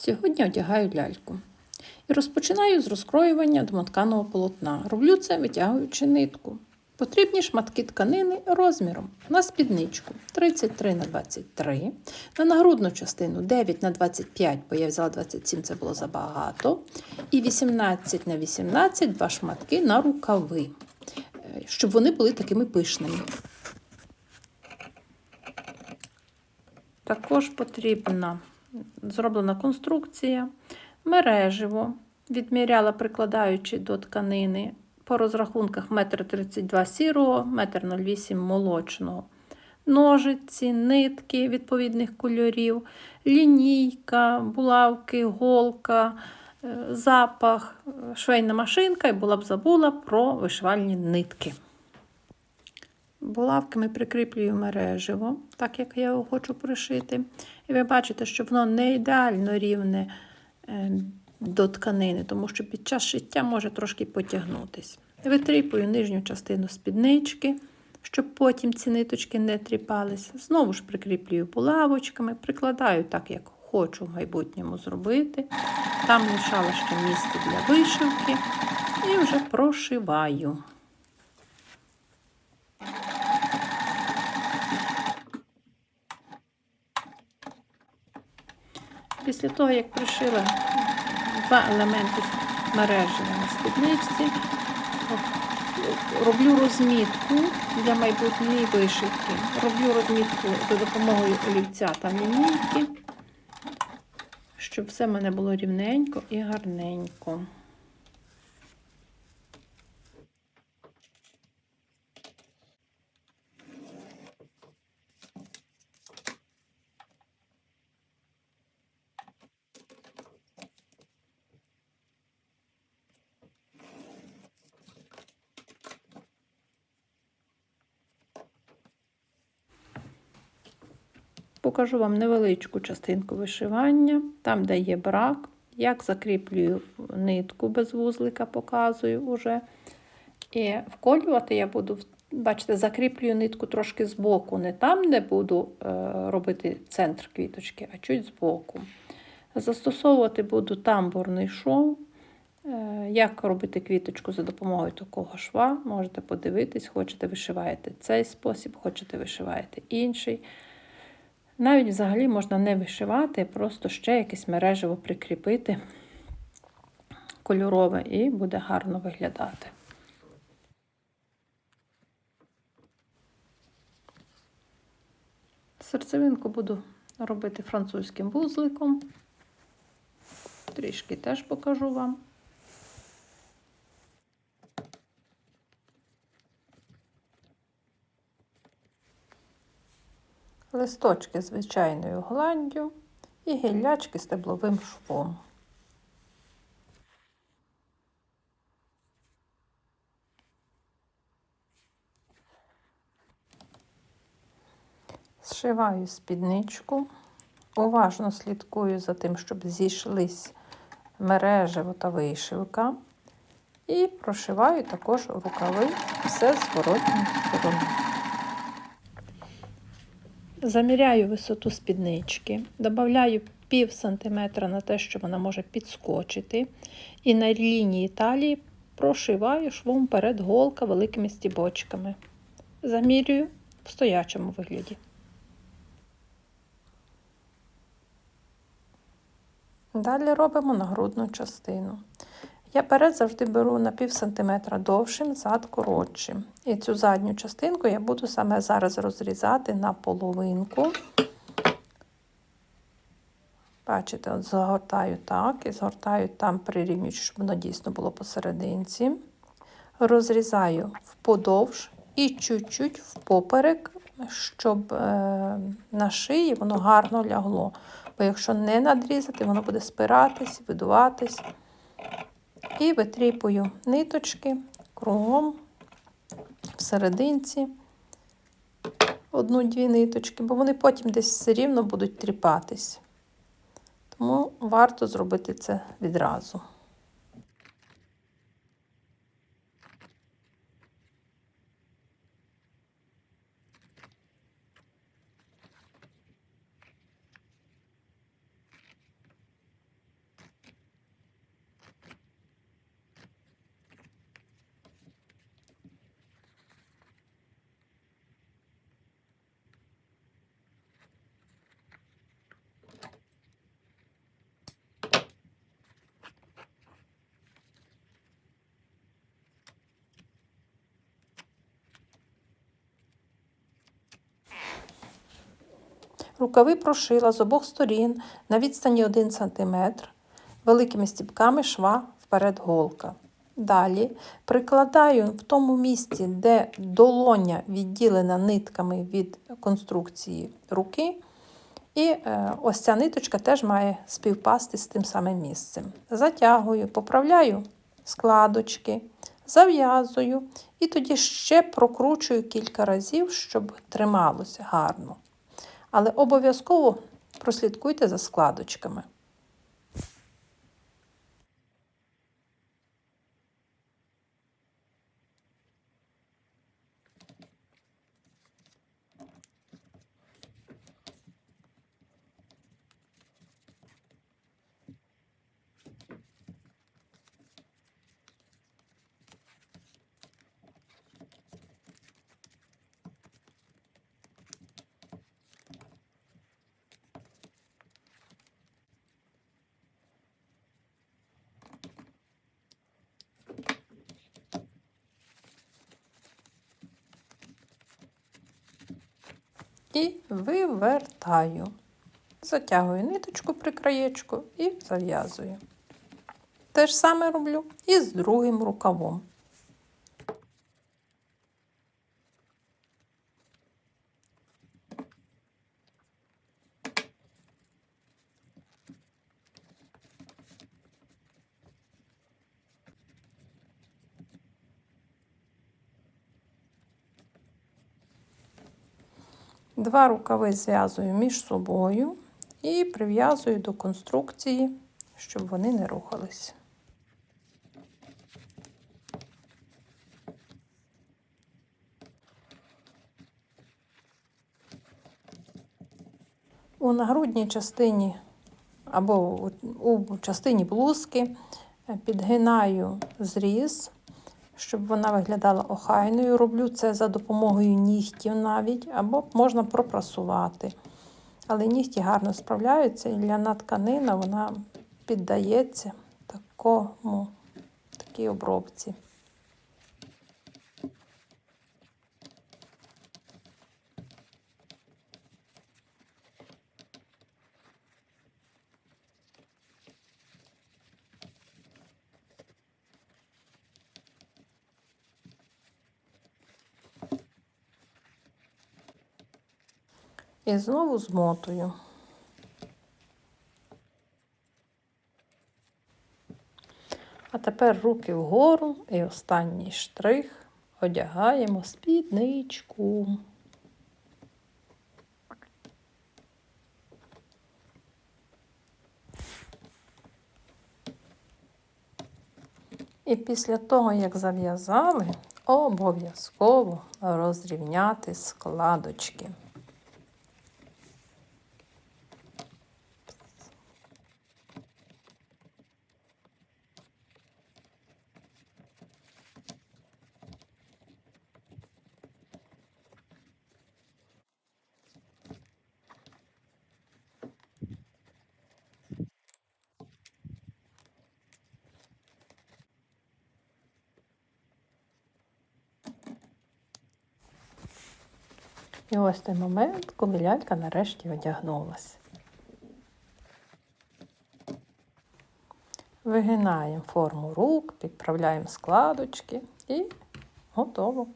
Сьогодні одягаю ляльку. І розпочинаю з розкроювання домотканого полотна. Роблю це витягуючи нитку. Потрібні шматки тканини розміром на спідничку 33 на 23, на нагрудну частину 9 на 25, бо я взяла 27, це було забагато. І 18 на 18 два шматки на рукави, е, щоб вони були такими пишними. Також потрібна зроблена конструкція, мереживо, відміряла, прикладаючи до тканини по розрахунках 1,32 м сірого, 1,08 м молочного. Ножиці, нитки відповідних кольорів, лінійка, булавки, голка, е, запах, швейна машинка і була б забула про вишивальні нитки. Булавками прикріплюю мереживо, так як я його хочу пришити. І ви бачите, що воно не ідеально рівне е, до тканини, тому що під час шиття може трошки потягнутись. Витріпую нижню частину спіднички, щоб потім ці ниточки не тріпались. Знову ж прикріплюю булавочками, прикладаю так, як хочу в майбутньому зробити. Там лишала ще місце для вишивки і вже прошиваю. Після того, як пришила два елементи мережі на спідничці, роблю розмітку для майбутньої вишивки. Роблю розмітку за допомогою олівця та лінійки, щоб все в мене було рівненько і гарненько. Покажу вам невеличку частинку вишивання, там, де є брак, як закріплюю нитку без вузлика, показую уже. І вколювати я буду, бачите, закріплюю нитку трошки збоку, не там, де буду е, робити центр квіточки, а чуть збоку. Застосовувати буду тамбурний шов. Е, Як робити квіточку за допомогою такого шва, можете подивитись, хочете вишиваєте цей спосіб, хочете вишиваєте інший. Навіть взагалі можна не вишивати, просто ще якесь мережево прикріпити кольорове і буде гарно виглядати. Серцевинку буду робити французьким вузликом. Трішки теж покажу вам. Листочки звичайною гладдю і гіллячки стебловим швом. Зшиваю спідничку, уважно слідкую за тим, щоб зійшлись мережево та вишивка. І прошиваю також рукави все з зворотньої сторони. Заміряю висоту спіднички, додаю пів сантиметра на те, що вона може підскочити. І на лінії талії прошиваю швом перед голка великими стібочками. Замірюю в стоячому вигляді. Далі робимо нагрудну частину. Я перед завжди беру на пів сантиметра довшим, зад коротшим. І цю задню частинку я буду саме зараз розрізати на половинку. Бачите, от загортаю так і згортаю там прирівнюючи, щоб воно дійсно було посерединці. Розрізаю вподовж і чуть-чуть впоперек, щоб е, на шиї воно гарно лягло. Бо якщо не надрізати, воно буде спиратись, видуватись. І витріпую ниточки кругом, всерединці, одну-дві ниточки, бо вони потім десь все рівно будуть тріпатись. Тому варто зробити це відразу. Рукави прошила з обох сторін на відстані 1 см, великими стіпками шва вперед голка. Далі прикладаю в тому місці, де долоня відділена нитками від конструкції руки. І е, ось ця ниточка теж має співпасти з тим самим місцем. Затягую, поправляю складочки, зав'язую і тоді ще прокручую кілька разів, щоб трималося гарно. Але обов'язково прослідкуйте за складочками. І вивертаю. Затягую ниточку при краєчку і зав'язую. Те ж саме роблю і з другим рукавом. Два рукави зв'язую між собою і прив'язую до конструкції, щоб вони не рухались. У нагрудній частині або у- частині блузки підгинаю зріз, щоб вона виглядала охайною. Роблю це за допомогою нігтів навіть, або можна пропрасувати. Але нігті гарно справляються, і ляна тканина вона піддається такому, такій обробці. І знову змотую. А тепер руки вгору і останній штрих одягаємо спідничку. І після того, як зав'язали, обов'язково розрівняти складочки. І ось той момент, коли лялька нарешті одягнулася. Вигинаємо форму рук, підправляємо складочки і готово.